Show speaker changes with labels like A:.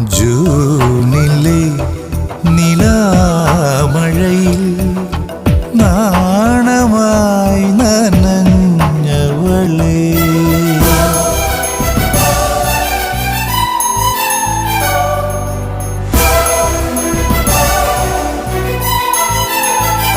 A: জুনিলে